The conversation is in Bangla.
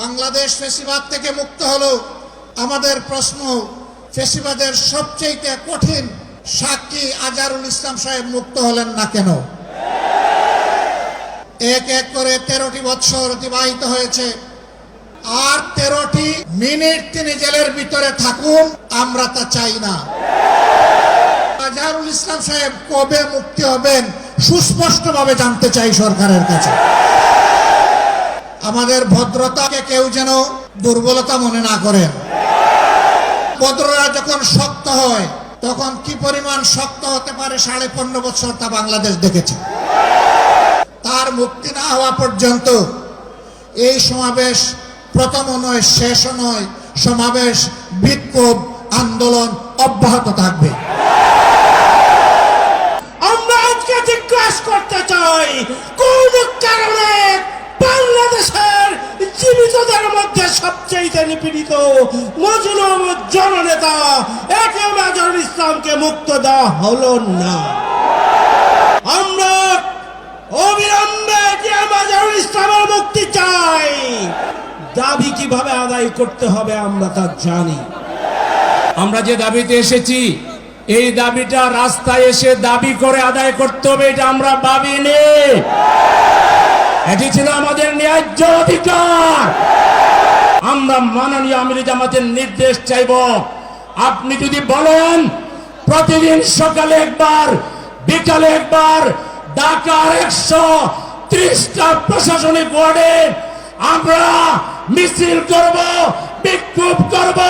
বাংলাদেশ ফেসিবাদ থেকে মুক্ত হলো, আমাদের প্রশ্ন, ফেসিবাদের সবচেয়ে কঠিন সাক্ষী আজারুল ইসলাম সাহেব মুক্ত হলেন না কেন? এক এক করে তেরোটি বৎসর অতিবাহিত হয়েছে। আর তেরোটি মিনিট তিনি জেলের ভিতরে থাকুন, আমরা তা চাই না। আজহারুল ইসলাম সাহেব কবে মুক্তি হবেন, সুস্পষ্টভাবে জানতে চাই সরকারের কাছে। আমাদের ভদ্রতাকে কেউ যেন দুর্বলতা মনে না করেন ভদ্ররা যখন শক্ত হয়, তখন কি পরিমাণ শক্ত হতে পারে সাড়ে পনেরো বছর তা বাংলাদেশ দেখেছে। তার মুক্তি না হওয়া পর্যন্ত এই সমাবেশ প্রথম নয়, শেষও নয়, সমাবেশ, বিক্ষোভ, আন্দোলন অব্যাহত থাকবে। আমরা আজকে জিজ্ঞাসা করতে চাই সবচেয়ে নিপীড়িত মজলুম জননেতা একে আজহারুল ইসলামকে মুক্ত দেওয়া হলো না। আমরা অবিলম্বে আজহারুল ইসলামের মুক্তি চাই। দাবি কীভাবে আদায় করতে হবে আমরা তা জানি। আমরা যে দাবিতে এসেছি, এই দাবিটা রাস্তায় এসে দাবি করে আদায় করতে হবে, এটা আমরা ভাবিনি। এটি ছিল আমাদের ন্যায্য অধিকার। আমরা মাননীয় আমির জামাতের নির্দেশ চাইব। আপনি যদি বলেন, প্রতিদিন সকালে একবার, বিকালে একবার, ঢাকার একশো ত্রিশটা প্রশাসনিক ওয়ার্ডে আমরা মিছিল করব, বিক্ষোভ করব।